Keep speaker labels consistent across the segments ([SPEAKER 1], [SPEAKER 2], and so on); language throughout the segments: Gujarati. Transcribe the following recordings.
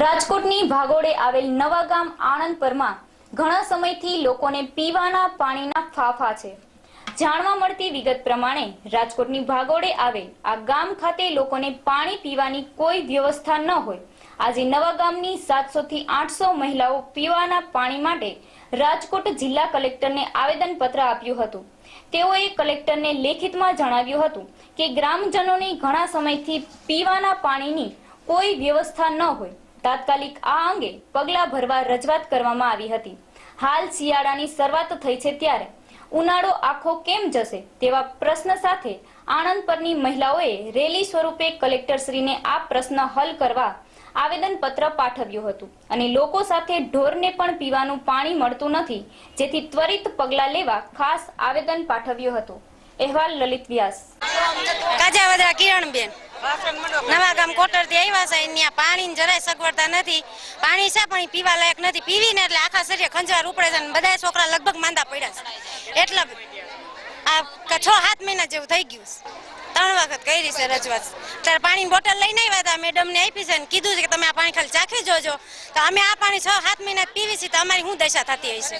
[SPEAKER 1] રાજકોટની ભાગોળે આવેલ નવા ગામ આણંદપરમાં ઘણા સમયથી લોકોને પીવાના પાણીના ફાફા છે. જાણવા મળતી વિગત પ્રમાણે રાજકોટની ભાગોળે આવેલ આ ગામ ખાતે લોકોને પાણી પીવાની કોઈ વ્યવસ્થા ન હોય. આજે નવા ગામની સાતસો થી આઠસો મહિલાઓ પીવાના પાણી માટે રાજકોટ જિલ્લા કલેક્ટરને આવેદનપત્ર આપ્યું હતું. તેઓએ કલેક્ટરને લેખિતમાં જણાવ્યું હતું કે ગ્રામજનોની ઘણા સમયથી પીવાના પાણીની કોઈ વ્યવસ્થા ન હોય. તાત્કાલિક આ અંગે પગલાં ભરવા રજૂઆત કરવામાં આવી હતી. હાલ શિયાળાની શરૂઆત થઈ છે ત્યારે. ઉનાળો આખો કેમ જશે તેવા પ્રશ્ન સાથે આણંદ પરની મહિલાઓએ રેલી સ્વરૂપે કલેક્ટરશ્રીને આ પ્રશ્ન હલ કરવા આવેદનપત્ર પાઠવ્યું હતું અને લોકો સાથે ઢોરને પણ પીવાનું પાણી મળતું નથી, જેથી ત્વરિત પગલાં લેવા ખાસ આવેદન પાઠવ્યું હતું. અહેવાલ લલિત વ્યાસ.
[SPEAKER 2] કાજાવદરા કિરણબેન નવા ગામ કોટરથી આવ્યા છે ત્યાં પાણી જરાય સગવડતા નથી. પાણી છે, પણ પીવા લાયક નથી. પીવીને એટલે આખા શરીર ખંજવાર ઉપડે છે અને બધા છોકરા લગભગ માંદા પડ્યા છે. એટલે આ છ સાત મહિના જેવું થઈ ગયું છે. ત્રણ વખત કરી છે રજૂઆત ત્યારે પાણી બોટલ લઈને આવ્યા હતા મેડમને આપી છે અને કીધું છે કે તમે આ પાણી ખાલી ચાખી જોજો. તો અમે આ પાણી છ સાત મહિના પીવી છીએ તો અમારી શું દશા થતી હશે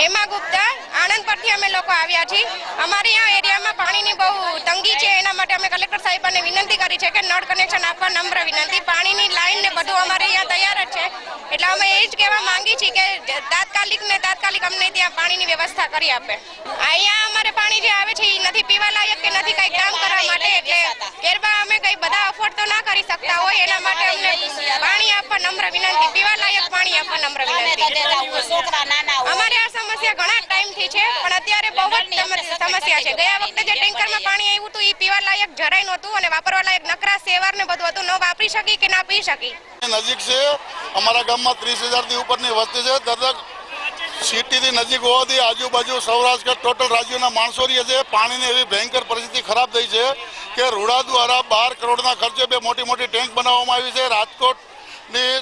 [SPEAKER 3] હેમા ગુપ્તા આણંદ પરથી અમે લોકો આવ્યા છીએ. અમારે અહીંયા એરિયામાં પાણીની બહુ તંગી છે એના માટે અમે કલેક્ટર સાહેબને વિનંતી કરી છે કે નળ કનેક્શન આપવા નમ્ર વિનંતી. પાણીની લાઈન ને બધું અમારે અહીંયા તૈયાર જ છે. એટલે અમે એ જ કહેવા માંગી છીએ કે તાત્કાલિક ને તાત્કાલિક અમને ત્યાં પાણીની વ્યવસ્થા કરી આપે. અહીંયા અમારે નથી પીવા લાયક કે નથી કઈ કામ કરવા માટે એટલે કેરબા અમે કઈ બધા અફોર્ડ તો ના કરી શકતા હોય એના માટે અમને પાણી આપવા નમ્ર વિનંતી પીવા લાયક પાણી આપવા નમ્ર વિનંતી. અમારે આ સમસ્યા ઘણા ટાઈમથી છે પણ અત્યારે બહુ જ સમસ્યા છે. ગયા વખતે જે ટેન્કરમાં પાણી આવ્યું હતું એ પીવા લાયક જરાય નહોતું અને વાપરવા લાયક નકરા સેવાર ને બધું હતું. ન વાપરી શકી કે ના પી શકી?
[SPEAKER 4] નજીક છે. અમારા ગામમાં ત્રીસ હજારથી ઉપરની વસ્તી છે. દરેક સિટીથી નજીક હોવાથી આજુબાજુ સૌરાષ્ટ્ર ટોટલ રાજ્યોના માણસો રહીએ છે. પાણીની એવી ભયંકર પરિસ્થિતિ ખરાબ થઈ છે કે રૂડા દ્વારા બાર કરોડના ખર્ચે બે મોટી મોટી ટેન્ક બનાવવામાં આવી છે. રાજકોટની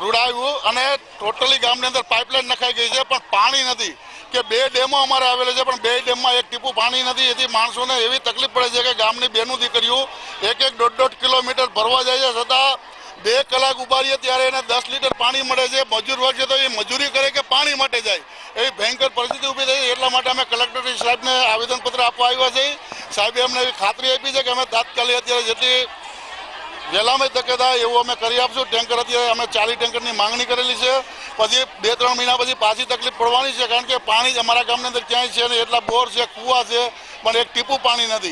[SPEAKER 4] રૂડા અને ટોટલી ગામની અંદર પાઇપલાઇન નખાઈ ગઈ છે. પણ પાણી નથી કે બે ડેમો અમારે આવેલા છે, પણ બે ડેમમાં એક ટીપું પાણી નથી. એથી માણસોને એવી તકલીફ પડે છે કે ગામની બેનું દીકરીઓ એક એક દોઢ દોઢ કિલોમીટર ભરવા જાય છે. છતાં બે કલાક ઊભા રહીએ ત્યારે એને દસ લીટર પાણી મળે છે. મજૂર વર્ગ છે તો એ મજૂરી માટે જાય. એવી ભયંકર પરિસ્થિતિ ઊભી થઈ. એટલા માટે અમે કલેક્ટર સાહેબને આવેદનપત્ર આપવા આવ્યા છે સાહેબે અમને એવી ખાતરી આપી છે કે અમે તાત્કાલિક અત્યારે જેટલી વહેલામાં તકે થાય એવું અમે કરી આપશું. ટેન્કર અત્યારે અમે ચાલીસ ટેન્કરની માંગણી કરેલી છે. પછી બે ત્રણ મહિના પછી પાછી તકલીફ પડવાની છે, કારણ કે પાણી અમારા ગામની અંદર ક્યાંય છે ને એટલા બોર છે, કૂવા છે, પણ એક ટીપું પાણી નથી.